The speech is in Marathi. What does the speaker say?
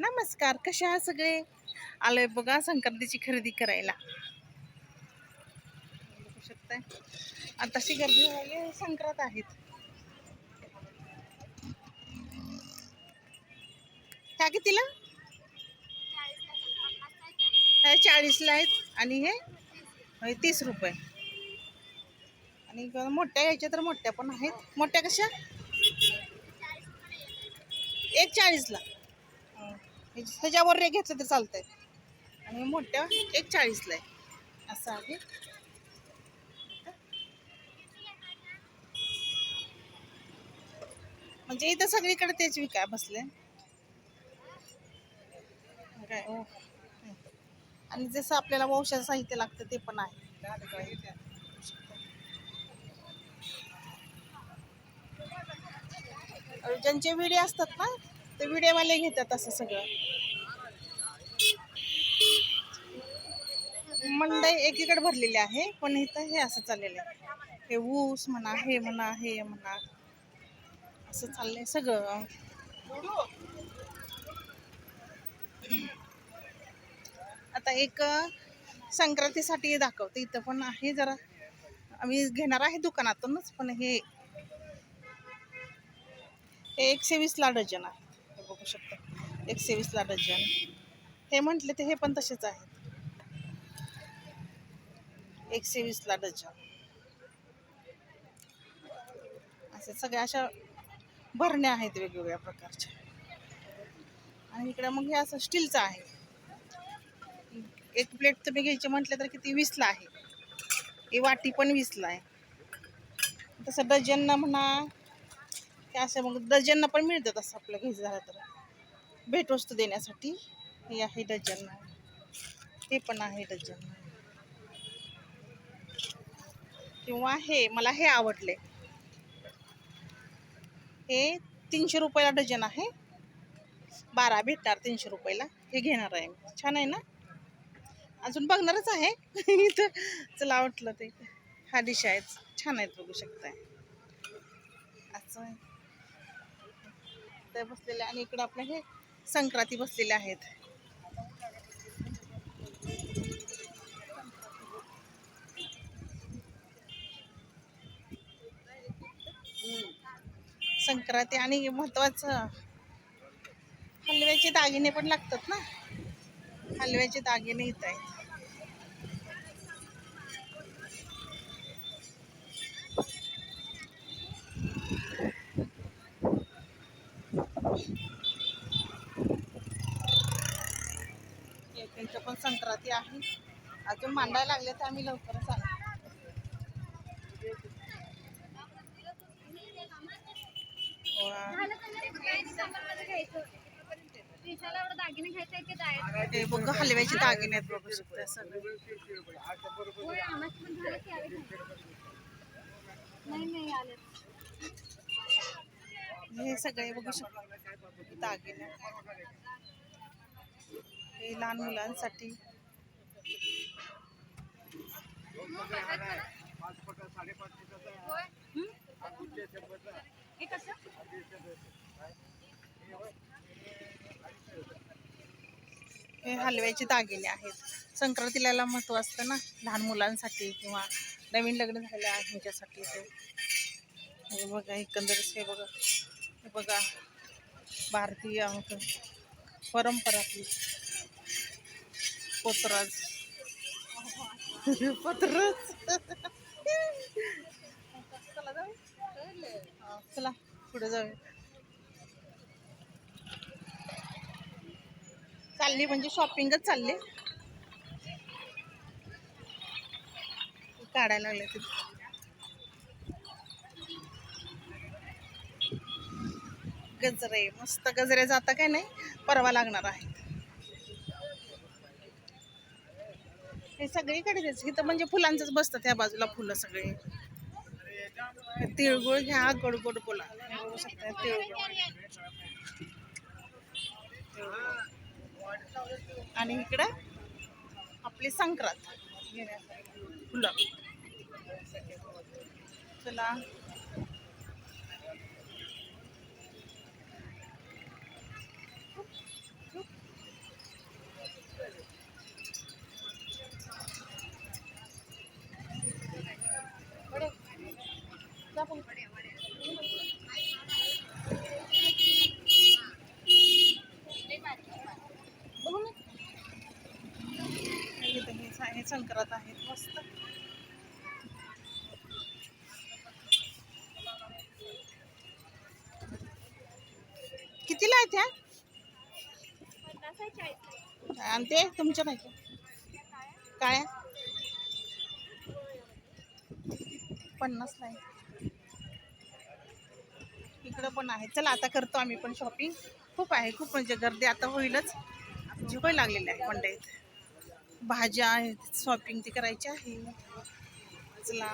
नमस्कार कसे आहात सगळे? आलोय बघा संक्रांतीची खरेदी करायला. बघू शकताय. गर्दी व्हायला संक्रांत आहेत. ह्या कितीला? ह्या चाळीसला आहेत. आणि हे? तीस रुपये. आणि मोठ्या घ्यायच्या तर मोठ्या पण आहेत. मोठ्या कशा? एक चाळीसला. ह्याच्यावर रे घेतलं तर चालतंय. आणि मोठ्या एक चाळीसला आहे. असं आहे. म्हणजे इथं सगळीकडे तेच विकाय बसले. काय? हो. आणि जसं आपल्याला वंशाचं साहित्य लागतं ते पण आहे. ज्यांचे व्हिडिओ असतात ना ते व्हिडिओवाले घेतात असं सगळं. मंडई एकीकडे भरलेली आहे पण इथं हे असं चाललेलं आहे. हे ऊस म्हणा हे म्हणा हे म्हणा असं चाललंय सगळं. आता एक संक्रांतीसाठी दाखवते. इथं पण आहे जरा. आम्ही घेणार आहे दुकानातूनच पण हे हे एकशे वीसला डझन आहे. हे बघू शकता. एकशे वीसला डझन. हे म्हटले ते हे पण तसेच आहेत. एकशे वीसला डझन. असे सगळ्या अशा भरण्या आहेत वेगवेगळ्या प्रकारच्या. आणि इकडे मग हे असं स्टीलचं आहे. एक प्लेट तुम्ही घ्यायची म्हटलं तर किती? वीसला आहे. ही वाटी पण वीसला आहे. तसं डझन म्हणा की असं मग डझननं पण मिळतं तसं आपलं घ्यायचं झालं तर. भेटवस्तू देण्यासाठी. हे आहे डझन. ते पण आहे डझन. किंवा हे मला हे आवडले. हे तीनशे रुपयाला डझन आहे. बारा भेटणार तीनशे रुपयाला. हे घेणार आहे मी. छान आहे ना? अजून बघणारच आहे. इथं चला वाटलं ते. हा डिश आहे. छान आहेत बघू शकताय. असं ते बसलेले आणि इकडं आपलं हे संक्रांती बसलेले आहेत. संक्रांती आणि महत्वाचं हलव्याचे दागिने पण लागतात ना? हलव्याचे दागिने इथं आहेत. हे त्यांचं पण संक्रांती आहे. अजून मांडायला लागले तर आम्ही लवकरच आलो दागिने घ्यायचे की जायचं हे बघ हलव्याचे दागिने आहेत बघू शकता सगळे होय आम्हाला पण झालं की आले नाही नाही आले हे सगळे बघू शकता दागिने हे लहान मुलांसाठी हे हे हलव्याचे दागिने आहेत. संक्रांतीला महत्त्व असतं ना लहान मुलांसाठी किंवा नवीन लग्न झाल्या ह्यांच्यासाठी ते. हे बघा एकंदरीत हे बघा. हे बघा भारतीय आमचं परंपरा आपली पोतराज? पोतराज चला पुढे जाऊया. चालली म्हणजे शॉपिंगच चालली. काढायला लागले तिथे. गजरे मस्त गजरे जाता काय नाही परवा लागणार आहे हे सगळीकडे इथं म्हणजे फुलांचंच बसतात त्या बाजूला फुलं सगळे. तिळगुळ घ्या गोड बोला तिळगुळ. आणि इकडं आपली संक्रांत. फुलं चला. करत आहेत. मस्त. कितीला आहेत ह्या? आणते आणि ते तुमच्या माहिती काय पन्नास नाही इकडं पण आहे चला आता करतो आम्ही पण शॉपिंग खूप आहे खूप म्हणजे गर्दी आता होईलच. झोपाय लागलेली आहे मंडईत भाज्या आहेत शॉपिंग ती करायची आहे. चला.